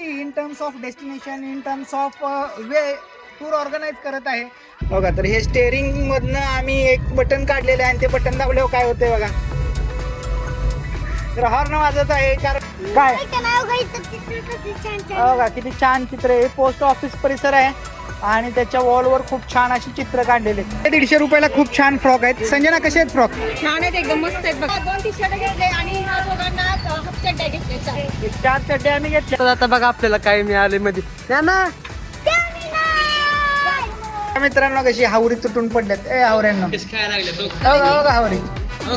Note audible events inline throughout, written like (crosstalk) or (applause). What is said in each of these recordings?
मोठी in terms of destination in terms of way tour organise करत आहे. बघा तर हे स्टेअरिंग मधनं आम्ही एक बटन काढलेलं आहे आणि ते बटन दाबल्यावर काय होतंय बघा. तर हॉर्न वाजत आहे कारण काय? बघा किती छान चित्र आहे. पोस्ट ऑफिस परिसर आहे आणि त्याच्या वॉलवर खूप छान अशी चित्र काढलेले. हे दीडशे रुपयाला खूप छान फ्रॉक आहेत. संजना कसे आहेत फ्रॉक छान आहेत एकदम मस्त आहेत बघा. दोन टी शर्ट घेतले आणि चड्ड्या घेतले. चार चड्डे आम्ही घेतले तर आता बघा आपल्याला काय मिळाले मध्ये. ना ना मित्रांनो कशी हावरी तुटून पडल्यात. ए हावऱ्यांना. बघा हावरी.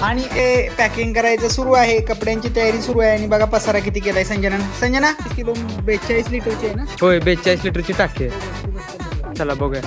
आणि हे पॅकिंग करायचं सुरू आहे. कपड्यांची तयारी सुरू आहे. आणि बघा पसारा किती केलाय संजना. संजना किलो बेचाळीस लिटरची आहे ना? होय बेचाळीस लिटरची टाकी आहे. चला बघूया.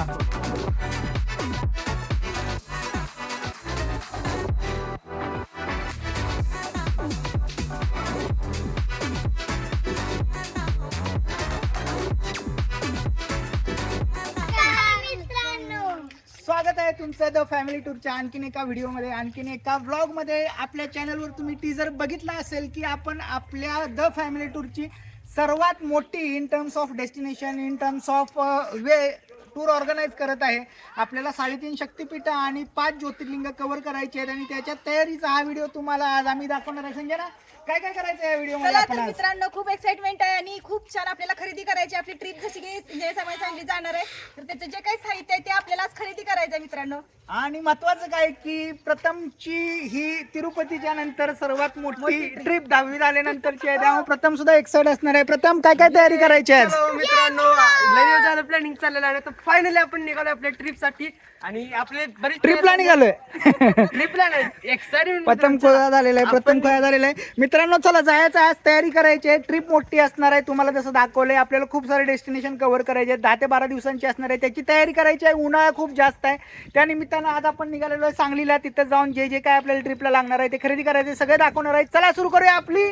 द फॅमिली टूरच्या आणखीन एका व्हिडिओमध्ये आणखीन एका व्लॉगमध्ये आपल्या चॅनलवर तुम्ही टीजर बघितला असेल की आपण आपल्या द फॅमिली टूरची सर्वात मोठी in terms of destination in terms of way tour organise करत आहे. आपल्याला साडेतीन शक्तिपीठ आणि पाच ज्योतिर्लिंग कव्हर करायचे आहेत आणि त्याच्या तयारीचा हा व्हिडिओ तुम्हाला आज आम्ही दाखवणार आहे. संजना काय काय करायचं या चला तर आज? मित्रांनो खूप एक्साइटमेंट आहे आणि खूप छान आपल्याला खरेदी करायची आपली ट्रिप जशी की चांगली जाणार आहे. तर त्याचं जे काही साहित्य आहे ते आपल्याला खरेदी करायचं आहे मित्रांनो. आणि महत्वाचं काय की प्रथमची ही तिरुपतीच्या नंतर सर्वात मोठी ट्रिप दहावी झाल्यानंतरची आहे. त्यामुळे प्रथम सुद्धा एक्साइट असणार आहे. प्रथम काय काय तयारी करायची आहे? चलो मित्रांनो लय झालं प्लॅनिंग चाललेलं आहे. तर फायनली आपण निघालो आपल्या ट्रिपसाठी. आणि आपले बरेच ट्रिपला निघालोय. ट्रिपला नाही. एक्साइटमेंट प्रथम खोया झालेला आहे प्रथम खोया झालेला आहे. मित्रांनो चला जायचं आज. तयारी करायची आहे. ट्रिप मोठी असणार आहे. तुम्हाला जसं दाखवलंय आपल्याला खूप सारे डेस्टिनेशन कव्हर करायचे आहेत. दहा ते बारा दिवसांची असणार आहे. त्याची तयारी करायची आहे. उन्हाळा खूप जास्त आहे. त्या निमित्तानं आज आपण निघालेलो आहे सांगलीला. तिथं जाऊन जे जे काय आपल्याला ट्रिपला लागणार आहे ते खरेदी करायचे सगळे दाखवणार आहे. चला सुरू करूया आपली.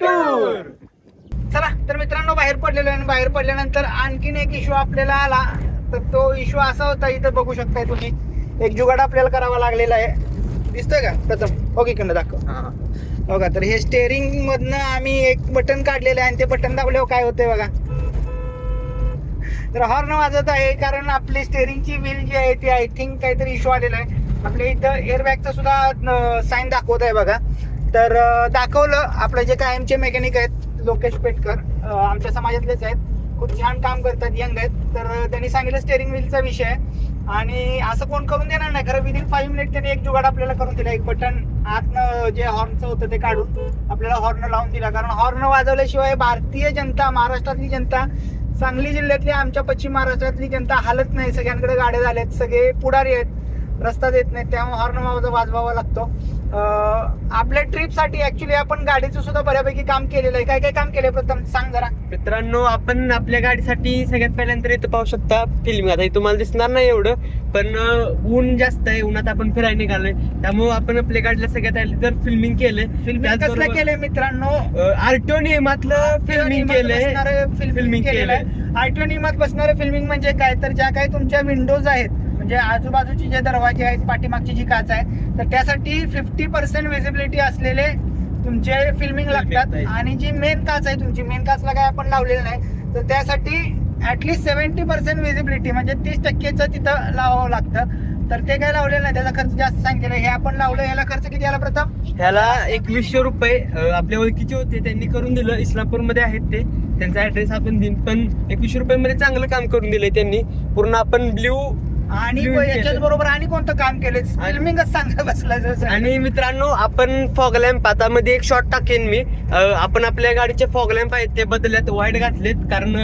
टूर चला तर मित्रांनो बाहेर पडलेलो आहे आणि बाहेर पडल्यानंतर आणखीन एक इश्यू आपल्याला आला. तर तो इश्यू असा होता इथं बघू शकताय तुम्ही. एक जुगाड आपल्याला करावा लागलेला आहे. दिसतोय का? प्रथम. ओके इकडनं दाखव. बघा तर हे स्टेअरिंग मधनं आम्ही एक बटन काढलेलं आहे आणि ते बटन दाबल्यावर काय होतंय बघा. तर हॉर्न वाजत आहे कारण आपली स्टेअरिंगची व्हील जी आहे ती आय थिंक काहीतरी इश्यू आलेला आहे. आपल्या इथं एअरबॅगचं सुद्धा साईन दाखवत आहे बघा. तर दाखवलं आपलं जे कायमचे मेकॅनिक आहेत लोकेश पेटकर आमच्या समाजातलेच आहेत. खूप छान काम करतात यंग आहेत. तर त्यांनी सांगितलं स्टेअरिंग व्हीलचा विषय. आहे आणि असं कोण करून देणार नाही खरं विदिन फाईव्ह मिनिट त्यांनी एक जुगाड आपल्याला करून दिला. एक बटन आतनं जे हॉर्नचं होतं ते काढून आपल्याला हॉर्न लावून दिला. कारण हॉर्न वाजवल्याशिवाय भारतीय जनता महाराष्ट्रातली जनता सांगली जिल्ह्यातली आमच्या पश्चिम महाराष्ट्रातली जनता हालत नाही. सगळ्यांकडे गाड्या झाल्यात सगळे पुढारी आहेत. रस्ता देत नाहीत त्यामुळे हॉर्न वाजवा वाजवावा लागतो. आपल्या ट्रिपसाठी ऍक्च्युली आपण गाडीचं सुद्धा बऱ्यापैकी काम केलेलं आहे. काय काय काम केलंय प्रथम? सांग जरा. मित्रांनो आपण आपल्या गाडीसाठी सगळ्यात पहिल्यांदा इथं पाहू शकता फिल्म आता हे तुम्हाला दिसणार नाही एवढं पण ऊन जास्त आहे. उन्हात आपण फिरायला निघालोय. त्यामुळे आपण आपल्या गाडीला सगळ्यात आधी तर फिल्मिंग केलंय. फिल्मिंग कसलं केलंय मित्रांनो? आरटीओ नियमातलं फिल्मिंग केलंय. फिल्मिंग केलेलं आहे. आरटीओ नियमात बसणारं फिल्मिंग म्हणजे काय? तर ज्या काही तुमच्या विंडोज आहेत म्हणजे आजूबाजूचे जे दरवाजे आहेत पाठीमागची जी काच आहे तर त्यासाठी फिफ्टी पर्सेंट विजिबिलिटी असलेले तुमचे फिल्मिंग लागतात. आणि जी मेन काच आहे तुमची मेन काचला काय आपण लावलेलं नाही तर त्यासाठी ऍटलीस्ट सेव्हन्टी पर्सेंट विजिबिलिटी म्हणजे तीस टक्केचं तिथं लावावं लागतं. तर ते काय लावलेलं नाही त्याचा खर्च जास्त सांगितलेला आहे. हे आपण लावलं याला खर्च किती आला प्रथम? ह्याला एकवीसशे रुपये आपल्या ओळखीचे होते त्यांनी करून दिलं इस्लामपूरमध्ये आहेत ते. त्यांचा ऍड्रेस आपण देईन पण एकवीसशे रुपये मध्ये चांगलं काम करून दिलंय त्यांनी. पूर्ण आपण ब्ल्यू आणि. याच्याच बरोबर आणि कोणतं काम केलं फिल्मिंगच चांगलं बसलं. आणि मित्रांनो आपण फॉग लॅम्प आता मध्ये एक शॉट टाकेन मी आपण आपल्या गाडीचे फॉग लॅम्प आहेत ते बदलल्यात व्हाईट घातलेत कारण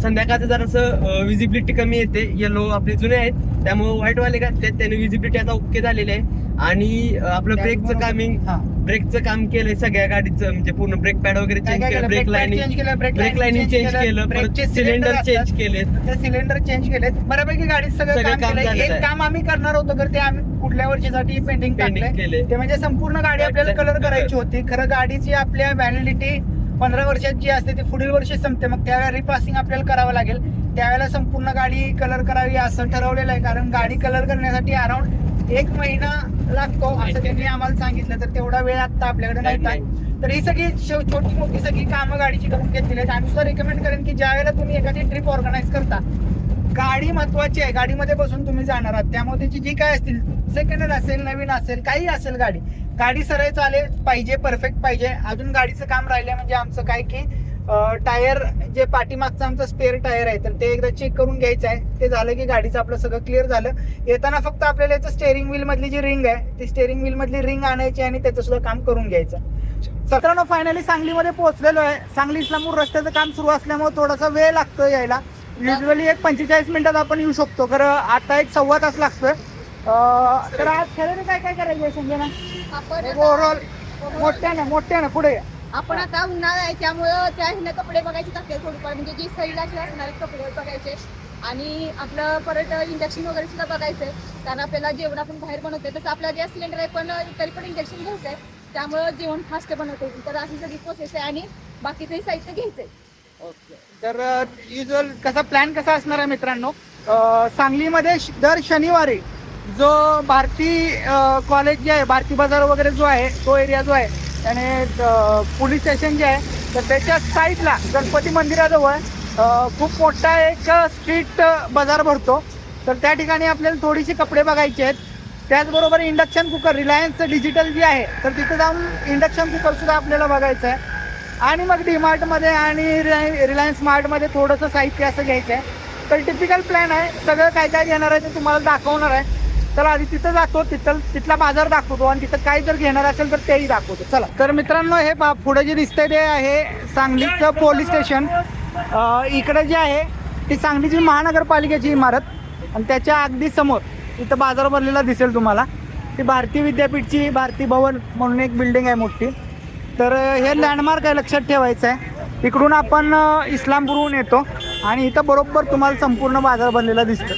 संध्याकाळचं जरासं विजिबिलिटी कमी येते येलो आपले जुने आहेत त्यामुळे व्हाईट वाले घातलेत त्याने विजिबिलिटी आता ओके झालेली आहे आणि आपलं ब्रेकचं कामिंग हा. ब्रेकचं काम केलंय सगळ्या गाडीचं म्हणजे पूर्ण ब्रेक पॅड वगैरे चेंज केलं केलं? ब्रेक लाईनिंग केलं, ब्रेक लाईनिंग चेंज केलं, केलं सिलेंडर चेंज ते सिलेंडर चेंज केलेत बऱ्यापैकी गाडीत सगळं काम केलंय झालेलं एक. काम आम्ही करणार होतो तर ते आम्ही पुढल्या वर्षीसाठी टाकलंय केलंय. ते म्हणजे संपूर्ण गाडी आपल्याला कलर. करायची होती खरं गाडीची आपल्या व्हॅलिडिटी पंधरा वर्षाची असते ती पुढील वर्षी संपते मग त्यावेळेला रिपासिंग आपल्याला करावं लागेल त्यावेळेला संपूर्ण गाडी कलर करावी असं ठरवलेलं आहे कारण गाडी कलर करण्यासाठी अराउंड एक महिना लागतो असं त्यांनी आम्हाला सांगितलं तर तेवढा वेळ आता आपल्याकडे नाही. तर ही सगळी छोटी मोठी सगळी कामं गाडीची करून घेतलेली आहेत. आम्ही सुद्धा रेकमेंड करेन की ज्या वेळेला तुम्ही एखादी ट्रिप ऑर्गनाईज करता गाडी महत्वाची आहे. गाडीमध्ये बसून तुम्ही जाणार आहात. त्यामुळे त्याची जी काय असतील सेकंड हँड असेल नवीन असेल काही असेल गाडी. गाडी सरळ चालेल पाहिजे परफेक्ट पाहिजे. अजून गाडीचं काम राहिलंय म्हणजे आमचं काय की टायर जे पाठीमागचं आमचं स्पेअर टायर आहे तर ते एकदा चेक करून घ्यायचं आहे. ते झालं की गाडीचं आपलं सगळं क्लिअर झालं. येताना फक्त आपल्याला याचं स्टेअरिंग व्हील मधली जी रिंग आहे ती स्टेअरिंग व्हील मधली रिंग आणायची आणि त्याचं सुद्धा काम करून घ्यायचं. सतरानं फायनली सांगलीमध्ये पोहोचलेलो आहे. सांगली इस्लामपूर रस्त्याचं काम सुरू असल्यामुळे थोडासा वेळ लागतो यायला. युजली एक पंचेचाळीस मिनिटात आपण येऊ शकतो. खरं आता एक सव्वा तास लागतोय. तर आज खरेदी काय काय करायची आहे संजना? ओव्हरऑल मोठ्यानं मोठ्यानं पुढे. आपण आता उन्हाळा आहे त्यामुळं त्या ह्यानं कपडे बघायचे टाकले थोडीफार. म्हणजे जी सैल असे असणारे कपडे बघायचे. आणि आपलं परत इंडक्शन वगैरे सुद्धा बघायचंय. कारण आपल्याला जेवण आपण बाहेर बनवतोय तसं आपला गॅस सिलेंडर आहे पण तरी पण इंडक्शन घ्यायचंय. त्यामुळं जेवण फास्ट बनवता तर अशी सगळी प्रोसेस आहे आणि बाकीचंही साहित्य घ्यायचंय. तर युजल कसा प्लॅन कसा असणार आहे मित्रांनो? सांगलीमध्ये दर शनिवारी जो भारती कॉलेज जे आहे भारती बाजार वगैरे जो आहे तो एरिया जो आहे आणि पोलीस स्टेशन जे आहे तर त्याच्या साईडला गणपती मंदिराजवळ खूप मोठा एक स्ट्रीट बाजार भरतो. तर त्या ठिकाणी आपल्याला थोडीशी कपडे बघायचे आहेत. त्याचबरोबर इंडक्शन कुकर रिलायन्सचं डिजिटल जी आहे तर तिथे जाऊन इंडक्शन कुकरसुद्धा आपल्याला बघायचं आहे. आणि मग डीमार्टमध्ये आणि रिलाय- रिलायन्स स्मार्टमध्ये थोडंसं साहित्य असं घ्यायचं आहे. तर टिपिकल प्लॅन आहे सगळं काय काय घेणार आहे ते तुम्हाला दाखवणार आहे. तर आधी तिथं जातो तिथं तिथला बाजार दाखवतो आणि तिथं काही जर घेणार असेल तर तेही दाखवतो. चला. तर मित्रांनो हे पहा, पुढे जे दिसतंय ते आहे सांगलीचं पोलीस स्टेशन. इकडं इकडे जे आहे ती सांगलीची महानगरपालिकेची इमारत. आणि त्याच्या अगदी समोर इथं बाजार भरलेला दिसेल तुम्हाला ती भारती विद्यापीठची भारती भवन म्हणून एक बिल्डिंग आहे मोठी. तर हे लँडमार्क आहे लक्षात ठेवायचं आहे. इकडून आपण इस्लामपूरहून येतो आणि इथं बरोबर तुम्हाला संपूर्ण बाजार बनलेला दिसतो.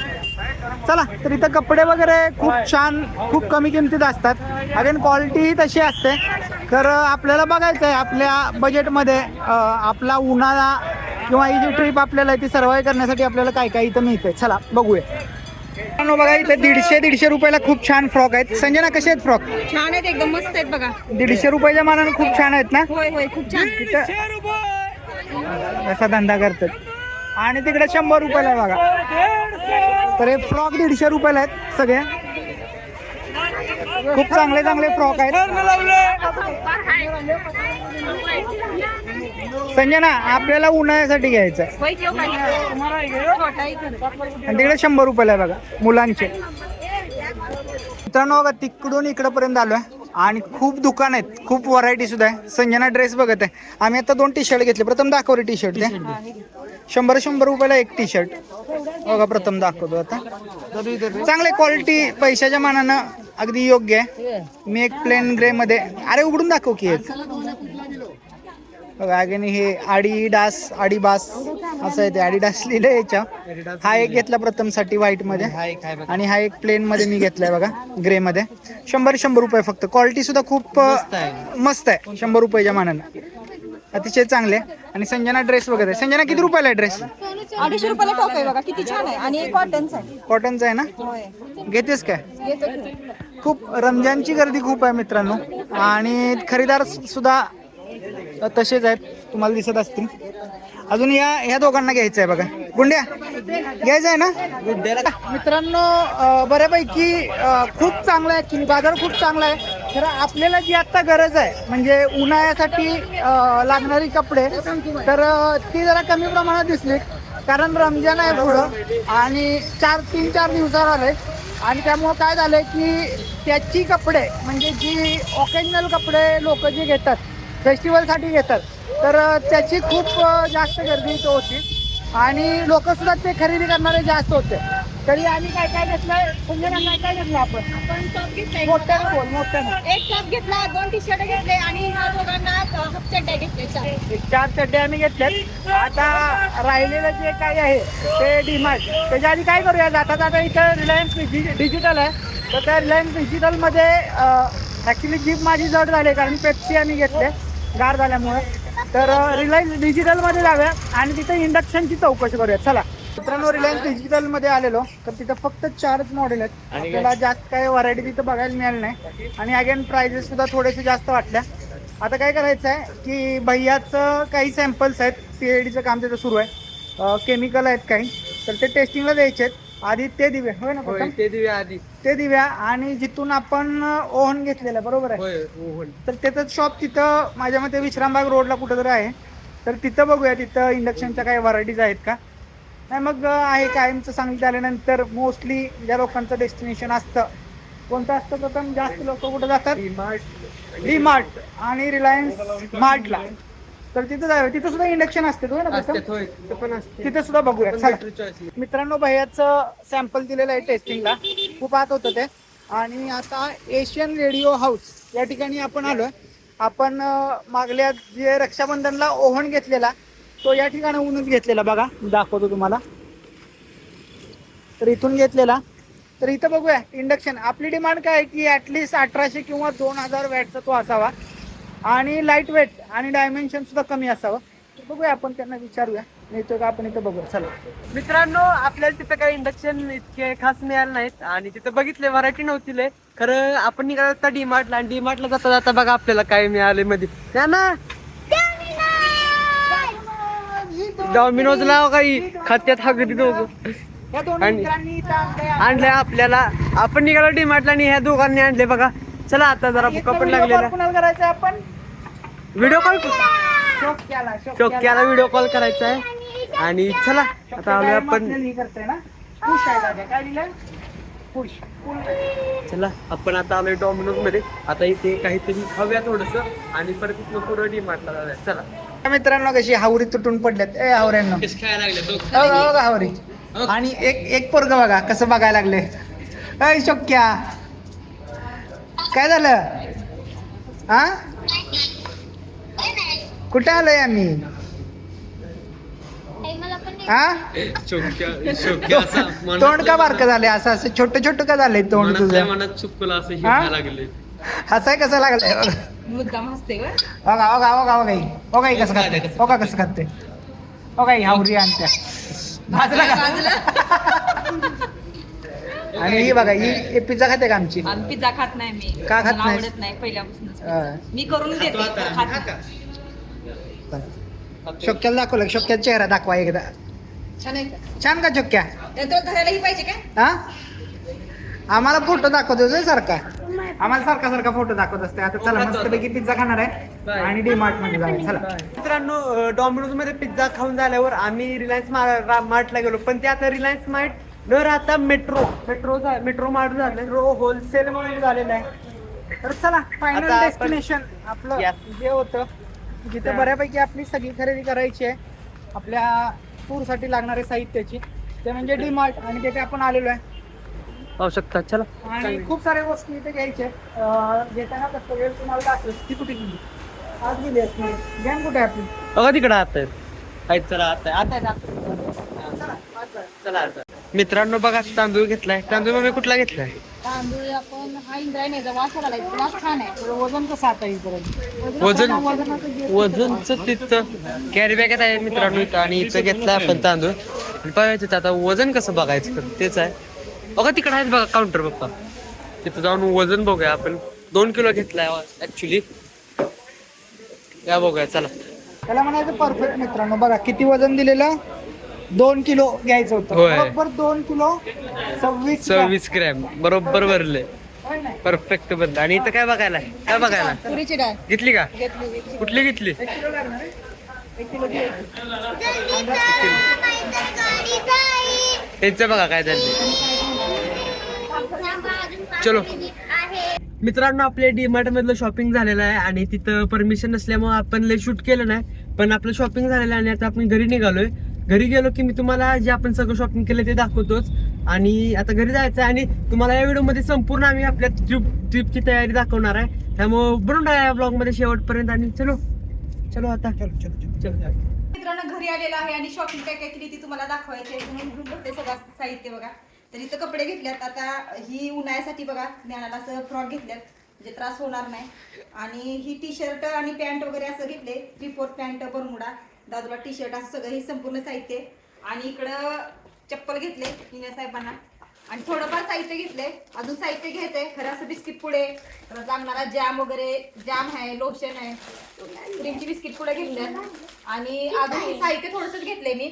चला तर इथं कपडे वगैरे खूप छान खूप कमी किमतीत असतात. अगेन क्वालिटीही तशी असते. तर आपल्याला बघायचं आहे आपल्या बजेटमध्ये आपला उन्हाळा किंवा ही जी ट्रिप आपल्याला आहे ती सर्वाईव्ह करण्यासाठी आपल्याला काय काय इथं मिळते चला बघूया. बघा इथे दीडशे दीडशे रुपयाला खूप छान फ्रॉक आहेत. संजना कसे आहेत फ्रॉक छान आहेत एकदम मस्त आहेत बघा. दीडशे रुपयाच्या मानाने खूप छान आहेत ना? होय होय खूप छान. असा धंदा करतात. आणि तिकडे शंभर रुपयाला बघा. तर हे फ्रॉक दीडशे रुपयाला आहेत सगळे. खूप चांगले चांगले फ्रॉक आहेत. संजना आपल्याला उन्हाळ्यासाठी घ्यायचं. आहे आणि तिकडे शंभर रुपयाला आहे बघा मुलांचे. मित्रांनो बघा तिकडून इकडंपर्यंत आलो आहे आणि खूप दुकान आहेत. खूप व्हरायटी सुद्धा आहे. संजना ड्रेस बघत आहे. आम्ही आता दोन टी शर्ट घेतले. प्रथम दाखव रे टी शर्ट ते शंभर शंभर रुपयाला एक टी शर्ट बघा प्रथम दाखवतो आता. चांगले क्वालिटी पैशाच्या मानानं अगदी योग्य आहे. मी एक प्लेन ग्रे मध्ये अरे उघडून दाखव की एक. बघा अगेन हे आडी डास आडी बास असं आहे ते आडी डास लिहिलंय याच्या. हा एक घेतला प्रथमसाठी व्हाईटमध्ये आणि हा एक प्लेन मध्ये मी घेतलाय बघा ग्रे मध्ये. शंभर शंभर रुपये फक्त. क्वालिटी सुद्धा खूप मस्त आहे. शंभर रुपयाच्या मानानं. अतिशय चांगले. आहे. आणि संजना ड्रेस वगैरे संजना किती रुपयाला आहे ड्रेस अडीचशे रुपयाला टॉप आहे बघा. किती छान आहे. आणि कॉटनचा आहे. कॉटनचा आहे ना? घेतेस काय. खूप रमजानची गर्दी खूप आहे मित्रांनो. आणि खरेदार सुद्धा तसेच आहेत. तुम्हाला दिसत असतील. अजून या ह्या दोघांना घ्यायचं आहे बघा. गुंड्या घ्यायचं आहे ना? मित्रांनो बऱ्यापैकी खूप चांगलं आहे. की बाजार खूप चांगला आहे. तर आपल्याला जी आत्ता गरज आहे म्हणजे उन्हाळ्यासाठी लागणारी कपडे तर ती जरा कमी प्रमाणात दिसली. कारण रमजान आहे पुढं. आणि चार तीन चार दिवसावर आले. आणि त्यामुळं काय झालंय की त्याची कपडे म्हणजे जी ओकेजनल कपडे लोक जे घेतात फेस्टिवलसाठी घेतात तर त्याची खूप जास्त गर्दी इथं होती. आणि लोक सुद्धा ते खरेदी करणारे जास्त होते. तरी आम्ही काय काय घेतलंय? संजना काय काय घेतलं आपण? टॉप घेतलाय. मोठ्यानं बोल मोठ्यानं एक टॉप घेतला दोन टी शर्ट घेतले आणि ह्या दोघांना हाफ चड्ड्या घेतले चार. चड्डे आम्ही घेतल्यात आता राहिलेलं जे काही आहे ते डीमार्ट त्याच्या आधी काय करूया जाता जाता इथं रिलायन्स डिजिटल आहे. तर त्या रिलायन्स डिजिटलमध्ये ॲक्च्युली जीप माझी जड झाली कारण पेप्सी आम्ही घेतले. गार झाल्यामुळे. तर रिलायन्स डिजिटलमध्ये जाऊया आणि तिथं इंडक्शनची चौकशी करूया चला. मित्रांनो रिलायन्स डिजिटलमध्ये आलेलो. तर तिथं फक्त चारच मॉडेल आहेत. आपल्याला जास्त काय व्हरायटी तिथं बघायला मिळाली नाही. आणि अगेन प्राइजेस सुद्धा थोडेसे जास्त वाटल्या. आता काय करायचं आहे की भैयाचं काही सॅम्पल्स आहेत. पीएडीचं काम तिथं सुरू आहे. केमिकल आहेत काही. तर ते टेस्टिंगला द्यायचे आहेत. आधी ते दिव्या होय ना होय प्रथम? ते दिवे आधी. ते दिव्या आणि जिथून आपण ओव्हन घेतलेलं बरोबर आहे? होय ओव्हन तर त्याचं शॉप तिथं माझ्या मते विश्रामबाग रोडला कुठं तरी आहे. तर तिथं बघूया तिथं इंडक्शनच्या काही व्हरायटीज आहेत का? नाही मग आहे कायमचं सांगितलं आल्यानंतर मोस्टली ज्या लोकांचं डेस्टिनेशन असतं कोणतं असतं प्रथम? जास्त लोक कुठं जातात? डी मार्ट आणि रिलायन्स मार्टला तर तिथं जाऊया तिथं सुद्धा इंडक्शन असते होय ना प्रथम? असते होय तिथं पण असते. तिथे सुद्धा बघूया पण चला. better choice. मित्रांनो भैयाचं सॅम्पल दिलेलं आहे टेस्टिंगला खूप आत होतं ते. आणि आता एशियन रेडिओ हाऊस या ठिकाणी आपण आलोय. आपण अं, मागल्या जे रक्षाबंधनला ओव्हन घेतलेला तो या ठिकाणाहूनच घेतलेला बघा. मी दाखवतो तुम्हाला. तर इथून घेतलेला. तर इथं बघूया. इंडक्शन आपली डिमांड काय आहे की ॲटलिस्ट अठराशे किंवा दोन हजार वॅटचा तो असावा. आणि लाइट वेट आणि डायमेन्शन सुद्धा कमी असावं. बघूया आपण त्यांना विचारूया. येतो का आपण इथं बघूया. चला. मित्रांनो आपल्याला तिथं काही इंडक्शन इतके खास मिळाले नाहीत आणि तिथं बघितले व्हरायटी नव्हती लय. खरं आपण निघालो होता डीमार्टला आणि डीमार्टला जाता जाता बघा आपल्याला काय मिळाले मध्ये. त्या ना. डॉमिनोजला काही. खात्यात हा घरी दोघं. आणि-. आणले आपल्याला. आपण निघालो डीमार्टला आणि ह्या दोघांनी आणले बघा. चला आता जरा भुका पण लागलेला. करायचा आपण? व्हिडिओ कॉल शोक केला. शोक्याला व्हिडिओ कॉल करायचा आहे. आणि चला आता आलोय आपण. चला आपण आता आलोय डॉमिनोजमध्ये. आता इथे काहीतरी खाऊया थोडस आणि परत इथनं पुढं डीमार्टला जाऊया. चला. मित्रांनो कशी हावरी तुटून पडल्यात. ए हावऱ्यांना. खायला हो का, हो का हावरी आणि एक एक पोरग बघा कसं बघायला लागले. अय शोक्या. काय झालं? हा कुठे आलोय आम्ही? हा तोंड का बारकं झाले असं असं छोटं छोटं का झालंय तोंड तुझं? मनात चुकलं असं? खायला लागले हसाय कसं लागलंय. मुद्दाम हसते ग बघा बघा बघा बघा. बघा कसं खाते बघा कसं खाते बघा ही हावरी आणत्या भाजला का? आणि ही बघा ही पिझ्झा खाते का आमची? पिझ्झा खात नाही मी. का खात? आवडत नाही पहिल्यापासूनच हा. मी करून देते. नाही. शोक्याला दाखवलं शोक्याचा चेहरा दाखवा एकदा. छान आहे का? छान का शोक्या? तर तुला धरायलाही पाहिजे काय हा? आम्हाला फोटो दाखवतो सारखा? आम्हाला सारखा सारखा फोटो दाखवत असते आता चला मस्तपैकी पिझ्झा खाणार आहे आणि डीमार्टमध्ये जाऊया. चला. मित्रांनो डॉमिनोजमध्ये पिझ्झा खाऊन झाल्यावर आम्ही रिलायन्स मार्टला गेलो. पण ते आता रिलायन्स मार्ट न राहता मेट्रो मेट्रो मेट्रो मार्ट झालं. मेट्रो होलसेल म्हणून झालेलं आहे. तर चला फायनल डेस्टिनेशन आपलं. जे होतं. जिथे बऱ्यापैकी आपली सगळी खरेदी करायची आहे आपल्या टूरसाठी लागणारे साहित्याची. ते म्हणजे डी मार्ट आणि तिथे आपण आलेलो आहे. पाहू शकता चला. आणि खूप साऱ्या वस्तू इथे घ्यायच्या आहेत. अं, घेताना कसं वेळ तुम्हाला दाखवेल. ती कुठे गेली? आज गेली असते गॅन कुठे आहे आपली? बघा तिकडे आता. आहेत चला आता आता आहेत, आता चला आज जाऊया. चला आता मित्रांनो बघा तांदूळ घेतलाय. तांदूळ मग कुठला घेतलाय? तांदूळ आपण हा इंद्रायणीचा वास आला वास छान आहे. थोडं वजन कसं आता वजन वजनाचं जे- वजनच तिथं कॅरी बॅगेत आहे मित्रांनो इथं आणि इथं घेतलाय आपण तांदूळ. आणि पाहायचं तिथं आता वजन कसं बघायचं तर तेच आहे. बघा तिकडे आहेत बघा काउंटर पप्पा तिथं जाऊन वजन बघूया आपण. दोन किलो घेतलाय ऍक्च्युली या बघूया चला. त्याला म्हणायचं परफेक्ट मित्रांनो. बघा किती वजन दिलेलं? दोन किलो घ्यायचं होतं. होय. बरोबर दोन किलो सव्वीस ग्रॅम. सव्वीस ग्रॅम. बरोबर भरले? परफेक्ट भरलं आणि इथं काय बघायला? आहे? काय बघायला? तुरीची डाळ. घेतली का? घेतली कुठली घेतली. त्यांचं बघा काय झालं. चलो. मित्रांनो आपल्या डीमार्ट मधलं शॉपिंग झालेलं आहे आणि तिथं परमिशन नसल्यामुळे आपण लय शूट केलं नाही. पण आपलं शॉपिंग झालेलं आहे आणि आता आपण घरी निघालोय. घरी गेलो की मी तुम्हाला जे आपण सगळं शॉपिंग केलं ते दाखवतोच. आणि आता घरी जायचं आहे आणि तुम्हाला या व्हिडिओमध्ये संपूर्ण आम्ही आपल्या ट्रिप ट्रिपची तयारी दाखवणार आहे. त्यामुळे बनून या ब्लॉगमध्ये शेवटपर्यंत आणि चलो चलो आता चलो चलो चलो चलो. मित्रांनो घरी आलेला आहे आणि शॉपिंग काय काय केली ती तुम्हाला दाखवायची आहे. म्हणून घेऊन बघते सगळं साहित्य बघा. तर इथं कपडे घेतल्यात. आता ही उन्हाळ्यासाठी बघा ज्ञानाला असं फ्रॉक घेतल्यात. म्हणजे त्रास होणार नाही. आणि ही टी शर्ट आणि पॅन्ट वगैरे असं घेतले. थ्री फोर्थ पॅन्ट बरमुडा दादूला टी शर्ट असं सगळं हे संपूर्ण साहित्य आणि इकडं चप्पल घेतले निन्या साहेबांना. आणि थोडंफार साहित्य घेतले. अजून साहित्य घ्यायचंय खरं असं बिस्किट पुडे लागणारा जॅम वगैरे. जॅम आहे लोशन आहे. क्रीमची बिस्किट पुढे घेतले आणि अजून साहित्य थोडंसंच घेतलंय मी.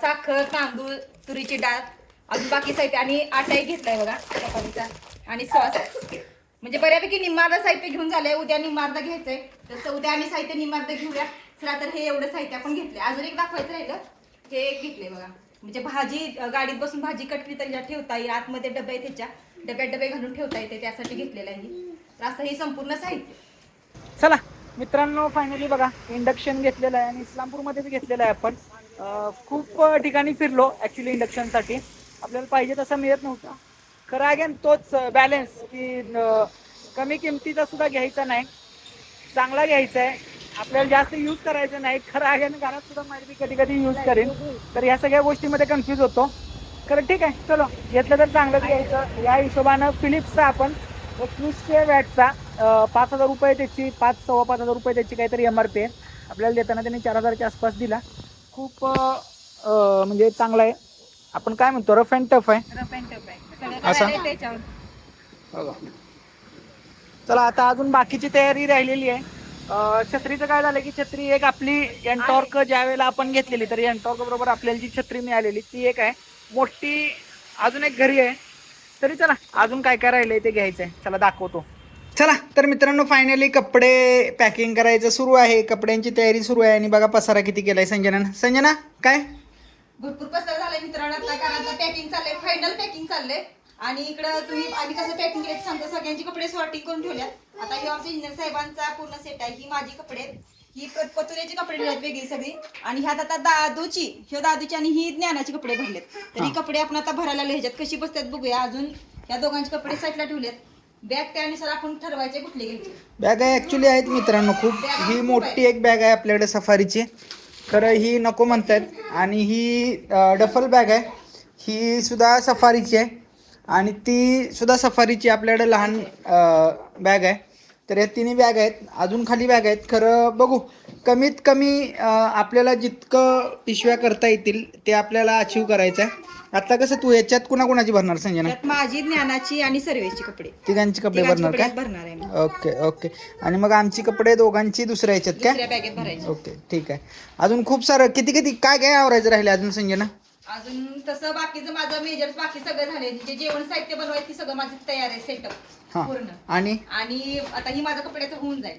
साखर तांदूळ तुरीची डाळ अजून बाकी साहित्य. आणि आटाही घेतलाय बघा चपातीचा. आणि सॉस. म्हणजे बऱ्यापैकी निम्मार्ध साहित्य घेऊन झालंय. उद्या निम्मार्ध घ्यायचंय. तसं उद्या आणि साहित्य निम्मार्ध घेऊया. चला तर हे एवढं साहित्य आपण घेतले अजून एक दाखवायचं राहिलं. हे एक घेतले बघा. म्हणजे भाजी गाडीत बसून भाजी कटली तरी ठेवता येईल आतमध्ये डबे त्याच्या डब्यात डबे घालून ठेवता येते त्यासाठी घेतलेलं आहे तर असं हे संपूर्ण साहित्य. चला मित्रांनो फायनली बघा इंडक्शन घेतलेलं आहे आणि इस्लामपूरमध्येच घेतलेलं आहे आपण. खूप ठिकाणी फिरलो ॲक्च्युली इंडक्शनसाठी आपल्याला पाहिजे तसं मिळत नव्हता. खरं अगेन तोच बॅलन्स की कमी किमतीचा सुद्धा घ्यायचा नाही. चांगला घ्यायचा आहे. आपल्याला जास्त यूज करायचं नाही. खरं अगेन घरात सुद्धा माहिती कधी कधी यूज करेन. तर ह्या सगळ्या गोष्टीमध्ये कन्फ्यूज होतो. खरं ठीक आहे. चलो. घेतलं तर चांगलंच घ्यायचं. या हिशोबानं फिलिप्सचा आपण एकवीसशे वॅटचा पाच हजार रुपये त्याची पाच सव्वा पाच हजार रुपये त्याची काहीतरी एम आर पी आहे. आपल्याला देताना त्यांनी चार हजारच्या आसपास दिला. खूप म्हणजे चांगला आहे. आपण काय म्हणतो? रफ अँड टफ आहे. आहे. असा? चला आता अजून बाकीची तयारी राहिलेली आहे. अं, छत्रीचं काय झालं की छत्री एक आपली एनटॉर्क ज्या वेळेला आपण घेतलेली तर एनटॉर्क बरोबर आपल्याला जी छत्री मिळालेली ती एक आहे. मोठी अजून एक घरी आहे. तरी चला अजून काय काय राहिलंय ते घ्यायचंय. चला दाखवतो. चला तर मित्रांनो फायनली कपडे पॅकिंग करायचं सुरू आहे. कपड्यांची तयारी सुरू आहे आणि बघा पसारा किती केलाय संजना. संजना काय? भरपूर पसार झालाय मित्रांनो. आता कारण आता पॅकिंग चाललंय. फायनल पॅकिंग चाललंय. आणि इकडं तुम्ही आणि कसं पॅकिंग केलं सांगतो. सगळ्यांची कपडे सॉर्टिंग करून ठेवल्यात आता हे आमच्या इंजिनियर साहेबांचा पूर्ण सेट आहे. ही माझी कपडे आहेत. ही क- पतुऱ्याची कपडे ठेवल्यात वेगळी सगळी. आणि ह्यात आता दादूची ह्यो दादूची आणि ही ज्ञानाची कपडे भरलेत. तर ही कपडे आपण आता भरायला लागले. ह्याच्यात कशी बसतात बघूया. अजून या दोघांचे कपडे साईडला ठेवलेत. बॅग त्यानुसार आपण ठरवायचे कुठले घ्यायचे? बॅग आहे ॲक्च्युली आहेत मित्रांनो खूप. ही मोठी एक बॅग आहे आपल्याकडे सफारीची खरं ही नको म्हणतायत आणि ही डफल बॅग आहे. ही सुद्धा सफारीची आहे. आणि ती सुद्धा सफारीची आपल्याकडे लहान बॅग आहे. तर या तिन्ही बॅग आहेत. अजून खाली बॅग आहेत. खरं बघू. कमीत कमी आपल्याला जितकं पिशव्या करता येतील ते आपल्याला अचीव करायचं आहे आता कसं तू याच्यात कुणाकुणाची भरणार संजना? माझी ज्ञानाची आणि सर्वेची कपडे. तिघांची कपडे भरणार कपडे काय? भरणार आहे. Okay okay. आणि मग आमची कपडे दोघांची दुसऱ्या दुसऱ्या काय ओके ठीक आहे. अजून खूप सारं किती किती काय काय आवरायचं राहिले अजून संजना? अजून तसं बाकीचं माझं मेजर बाकी सगळं झालंय. जे जेवण साहित्य बनवायचं ते सगळं माझं तयार आहे सेटअप हां. पूर्ण. आणि? आणि आता ही माझं कपड्याचं होऊन जाईल.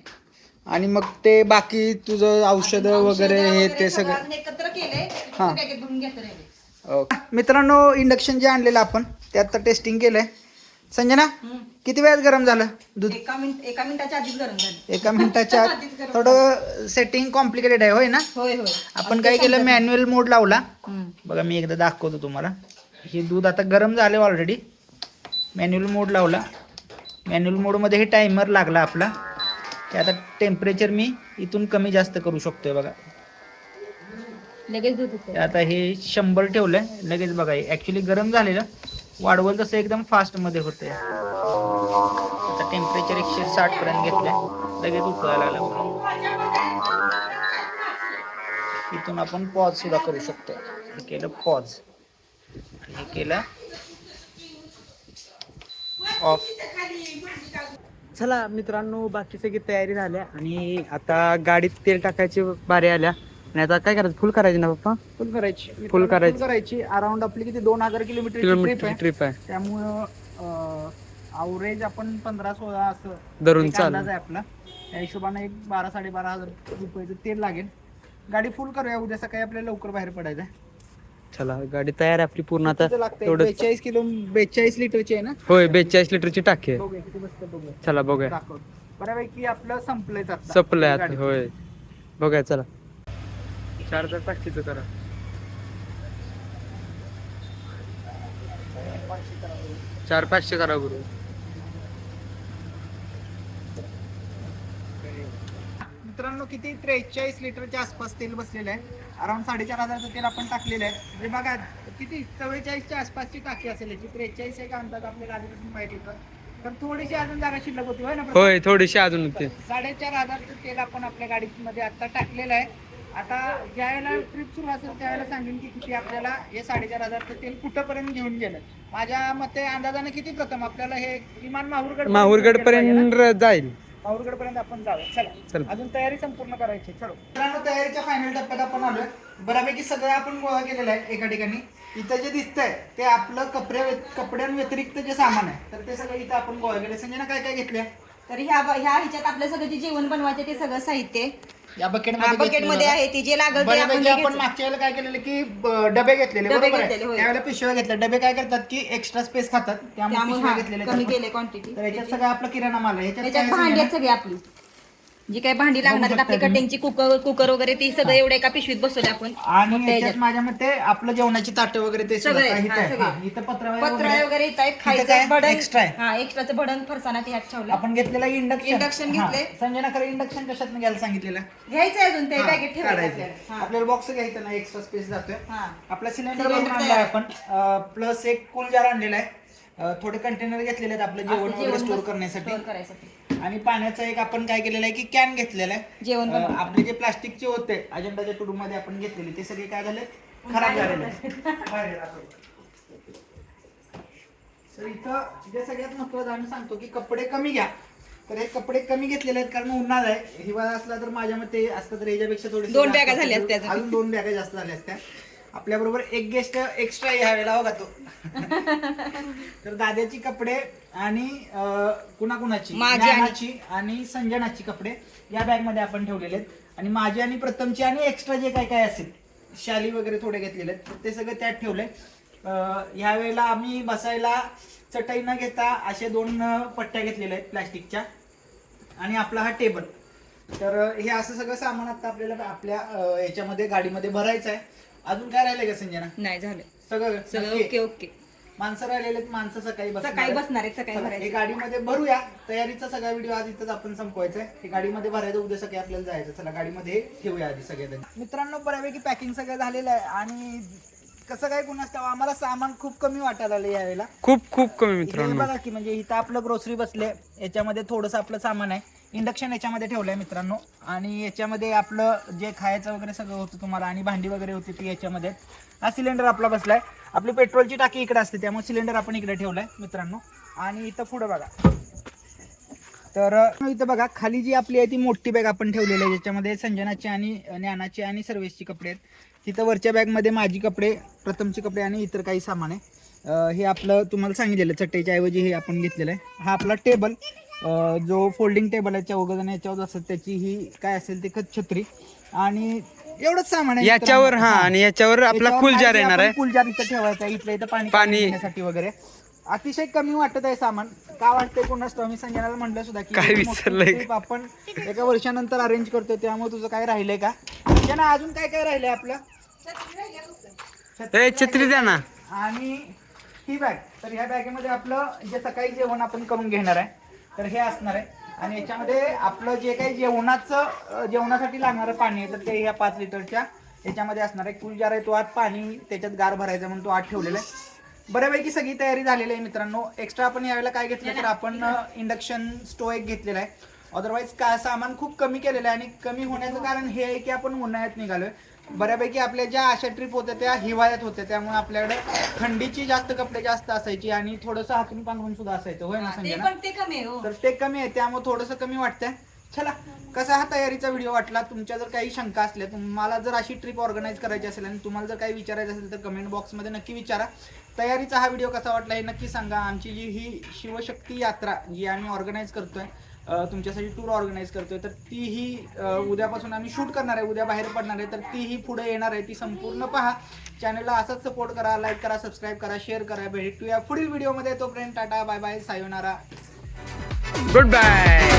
आणि मग ते बाकी तुझं औषधं वगैरे हे ते सगळं? एकत्र केलंय. हां. पॅकेट भरून घेतो राहिले ओके. मित्रांनो इंडक्शन जे आणलेलं आपण ते आता टेस्टिंग केलंय. संजना किती वेळात गरम झालं? दूध? एका मिनिट एका मिनिटाच्या आधीच गरम झालं. एका मिनिटाच्या (laughs) आत थोडं सेटिंग कॉम्प्लिकेटेड आहे होय ना? होय होय. आपण काय केलं? मॅन्युअल मोड लावला. बघा मी एकदा दाखवतो तुम्हाला. हे दूध आता गरम झाले ऑलरेडी मॅन्युअल मोड लावला. मॅन्युअल मोडमध्ये हे टायमर लागला आपला. ते आता टेम्परेचर मी इथून कमी जास्त करू शकतोय बघा. लगेच दूध आता हे शंभर ठेवलंय. लगेच बघा ॲक्च्युली गरम झालेलं. वाढवल तसं एकदम फास्टमध्ये होते आता टेम्परेचर एकशे साठ पर्यंत घेतलंय. लगेच उकळायला लागलं इथून आपण पॉज सुद्धा करू शकतो हे केलं पॉज हे केलं ऑफ चला मित्रांनो बाकी सगळी तयारी झाल्या आणि आता गाडीत तेल टाकायची बारी आल्या. आणि आता काय करायचं? फुल करायची ना पप्पा? फुल करायची. Full करायची. करायची. अराउंड आपली किती? दोन हजार किलोमीटर ट्रिप किलोमीटर आहे. ट्रिप आहे. त्यामुळं अवरेज आपण पंधरा सोळा असं धरून एक चालू. अंदाज आहे आपला. त्या हिशोबाने एक बारा साडेबारा हजार रुपयाचं तेल लागेल. गाडी फुल करूया. उद्या सकाळी आपल्याला लवकर बाहेर पडायचं आहे. चला गाडी तयार आहे आपली पूर्ण आता. किती लागतंय? तेवढं बेचाळीस किलो बेचाळीस लिटरची आहे ना? होय बेचाळीस लिटरची टाकी आहे. बघूया किती बसतं बघूया. चला बघूया. दाखव बऱ्यापैकी आपलं संपलंय आता. सपलंय आता गाडी. होय. बघूया चला. चार हजार पाचशेच करा. चार पाचशे करा गुरु. मित्रांनो किती त्रेचाळीस लिटरच्या आसपास तेल बसलेलं आहे. अराउंड साडेचार हजारचं तेल आपण टाकलेलं आहे. म्हणजे बघा किती चव्वेचाळीसच्या आसपासची टाकी असेल याची. त्रेचाळीस एक अंदाज आपल्या गाडीपासून माहिती होतं. तर थोडीशी अजून जागा शिल्लक होती होय ना? होय थोडीशी अजून होते. साडेचार हजारचं तेल आपण आपल्या गाडीमध्ये आता टाकलेलं आहे. आता ज्यावेळेला ट्रिप सुरू असेल त्यावेळेला सांगेन की किती आपल्याला हे साडेचार हजारचं तेल कुठंपर्यंत घेऊन गेलं. माझ्या मते अंदाजाने किती प्रथम आपल्याला हे किमान माहूरगड माहूरगड पर्यंत जाईल. माहूरगड पर्यंत आपण जाऊया. चला. चल. अजून तयारी संपूर्ण करायची चलो. मित्रांनो तयारीच्या फायनल टप्प्यात आपण आलोय. बऱ्यापैकी सगळं आपण गोळा केलेलं आहे एका ठिकाणी. इथं जे दिसतंय ते आपलं कपडे कपड्यांव्यतिरिक्त जे सामान आहे तर ते सगळं इथं आपण गोळा केलं संजना काय काय घेतलंय? तर ह्या ह्या ह्याच्यात आपलं सगळं जे जेवण बनवायचे ते सगळं साहित्य या बकेट बकेटमध्ये आहे ते जे लागल ते आपण बऱ्यापैकी आपण घ्यायचं. मागच्या वेळेला काय केलेलं की ब- डबे घेतलेले डबे बरोबर आहे? घेतलेले, होय. त्यावेळेला पिशव्या घेतल्या डबे काय करतात की एक्स्ट्रा स्पेस खातात त्यामुळे त्यामुळे पिशव्या हा, घेतलेल्या कमी आहेत केले क्वांटिटी. तर याच्यात सगळं आपलं किराणा माल आहे ह्याच्यात त्याच्यात काय भांडी? आहेत सगळी आपली जी काही भांडी लागणार आहेत आपली. कटिंगची कुकर कुकर वगैरे ती सगळं एवढं एका पिशवीत बसवले आपण आणि मोठ्या याच्यात ह्याच्यात. माझ्या मते आपलं जेवणाची ताटे वगैरे ते सगळे, हा. हा, इथं पत्र वगैरे वगैरे येत आहेत काय? खायचं भडण extra आहे. हा एक्स्ट्राचं भडण फरसाना ते ह्यात ठेवलं आपण घेतलेला इंडक्शन Induction घेतलंय. संजना खरं इंडक्शन कशात घ्यायला सांगितलेलं घ्यायचं अजून ते पॅकेट ठेवायचं. आपल्याला. हा. आपल्याला बॉक्स घ्यायचा ना एक्स्ट्रा स्पेस जातोय हा. आपला सिलेंडर Cylinder तयार आपण प्लस एक कूल जार आणलेला आहे थोडे कंटेनर घेतलेले आहेत आपलं जेवण वगैरे स्टोअर करण्यासाठी. करायसाठी. आणि पाण्याचा एक आपण काय केलेलं आहे की कॅन घेतलेला आहे. जेवण अं. आपले जे प्लास्टिकचे होते अजेंडाच्या टुडू मध्ये आपण घेतलेले ते सगळे काय झाले? खराब झालेले बाहेर दाखव. तर इथं जे सगळ्यात महत्वाचं आम्ही सांगतो की कपडे कमी घ्या. तर हे कपडे कमी घेतलेले आहेत कारण उन्हाळा आहे. हिवाळा असला तर माझ्या मते असतं तर याच्यापेक्षा थोडे दोन बॅगा झाल्या असत्या अजून. अजून दोन बॅगा जास्त झाल्या असत्या. आपल्या बरोबर एक गेस्ट एक्स्ट्रा ह्या वेळेला बघा तो. (laughs) तर दादाची कपडे आणि कुणाकुणाची? माझी आणि- ज्ञानाची आणि संजनाची कपडे या बॅगमध्ये आपण ठेवलेले आहेत. आणि माझी आणि प्रथमची आणि एक्स्ट्रा जे काय काय असेल शाली वगैरे थोडे घेतलेले आहेत तर ते सगळं त्यात ठेवलंय. अं, ह्या वेळेला आम्ही बसायला चटई न घेता असे दोन अं, पट्ट्या घेतलेल्या आहेत प्लास्टिकच्या. आणि आपला हा टेबल. तर अं, हे असं सगळं सामान आता आपल्याला आपल्या अं, याच्यामध्ये गाडीमध्ये भरायचं आहे. अजून काय राहिलंय का संजना? नाही झालं. सगळं सगळं? Okay okay. माणसं राहिलेले आहेत, माणसं सकाळी बसणार सकाळी. बसणार आहेत सकाळी हे भरायचं गाडीमध्ये भरूया. तयारीचा सगळा व्हिडिओ आज इथंच आपण संपवायचा आहे हे गाडीमध्ये भरायचं उद्या सकाळी आपल्याला जायचं. चला गाडीमध्ये हे ठेवूया आधी सगळ्या मित्रांनो बऱ्यापैकी पॅकिंग सगळं झालेलं आहे आणि कसं काय कुणाच ठाऊक, आम्हाला सामान खूप कमी वाटायला आलं यावेळेला. खूप खूप कमी मित्रांनो. बघा की म्हणजे इथं आपलं ग्रोसरी बसले याच्यामध्ये थोडंसं आपलं सामान आहे. इंडक्शन याच्यामध्ये ठेवलंय मित्रांनो. आणि याच्यामध्ये आपलं जे खायचं वगैरे सगळं होतं तुम्हाला आणि भांडी वगैरे होती ती याच्यामध्ये. हा सिलेंडर आपला बसलाय. आपली पेट्रोलची टाकी इकडे असते त्यामुळे सिलेंडर आपण इकडे ठेवलाय मित्रांनो. आणि इथं पुढं बघा. तर इथं बघा खाली जी आपली आहे ती मोठी बॅग आपण ठेवलेली आहे ज्याच्यामध्ये संजनाची आणि ज्ञानाची आणि सर्वेसची कपडे आहेत. तिथं वरच्या बॅगमध्ये माझी कपडे प्रथमचे कपडे आणि इतर काही सामान आहे. हे आपलं तुम्हाला सांगितलेलं चट्टेच्या ऐवजी हे आपण घेतलेलं आहे. हा आपला टेबल जो फोल्डिंग टेबल आहे चौघ जण याच्यावर असतात त्याची ही काय असेल ते खत छत्री आणि एवढंच सामान आहे याच्यावर. हा. आणि याच्यावर आपला माहिती येणार आहे. कुलजार इथं ठेवायचा आहे. इथल्या इथं पाणी पाणी- पिण्यासाठी वगैरे. अतिशय कमी वाटत आहे सामान. का वाटतंय कोणाच मी संजनाला म्हणलं सुद्धा की विसरलंय? आपण एका वर्षानंतर अरेंज करतोय त्यामुळे तुझं काय राहिलंय का? संजना अजून काय काय राहिलंय आपलं? छत्री द्या ना. आणि ही बॅग तर ह्या बॅगेमध्ये आपलं जे सकाळी जेवण आपण करून घेणार आहे तर हे असणार आहे. आणि याच्यामध्ये आपलं जे काही जेवणाचं जेवणासाठी लागणारं पाणी आहे तर ते ह्या पाच लिटरच्या याच्यामध्ये असणार आहे. कुल जार आहे तो आत पाणी त्याच्यात गार भरायचं म्हणून तो आत ठेवलेला आहे. बऱ्यापैकी सगळी तयारी झालेली आहे मित्रांनो. एक्स्ट्रा आपण यावेळेला काय घेतलं तर आपण इंडक्शन स्टोव एक घेतलेला आहे. अदरवाईज का सामान खूप कमी केलेलं आहे आणि कमी होण्याचं कारण हे आहे की आपण उन्हाळ्यात निघालोय. बऱ्यापैकी आपल्या ज्या अशा ट्रिप होत्या त्या हिवाळ्यात होत्या. त्यामुळे आपल्याकडे थंडीची जास्त कपडे जास्त असायची आणि थोडंसं हातून पांघरून सुद्धा असायचं. होय ना ते संजना? पण ते कमी आहे हो. तर ते कमी आहे. त्यामुळे थोडंसं कमी वाटतंय. चला कसा हा तयारीचा व्हिडिओ वाटला? तुमच्या जर काही शंका असल्या तुम्हाला जर अशी ट्रिप ऑर्गनाईज करायची असेल आणि तुम्हाला जर काही विचारायचं असेल तर कमेंट बॉक्समध्ये नक्की विचारा. तयारीचा हा व्हिडिओ कसा वाटला हे नक्की सांगा. आमची जी ही शिवशक्ती यात्रा जी आम्ही ऑर्गनाईज करतोय तुमच्यासाठी टूर ऑर्गनाईज करतोय तर तीही उद्यापासून आम्ही शूट करणार आहे. उद्या बाहेर पडणार आहे तर तीही पुढे येणार आहे. ती संपूर्ण पहा. चॅनलला असाच सपोर्ट करा लाईक करा सबस्क्राईब करा शेअर करा. भेटूया पुढील व्हिडिओमध्ये तोपर्यंत tata bye bye sayonara goodbye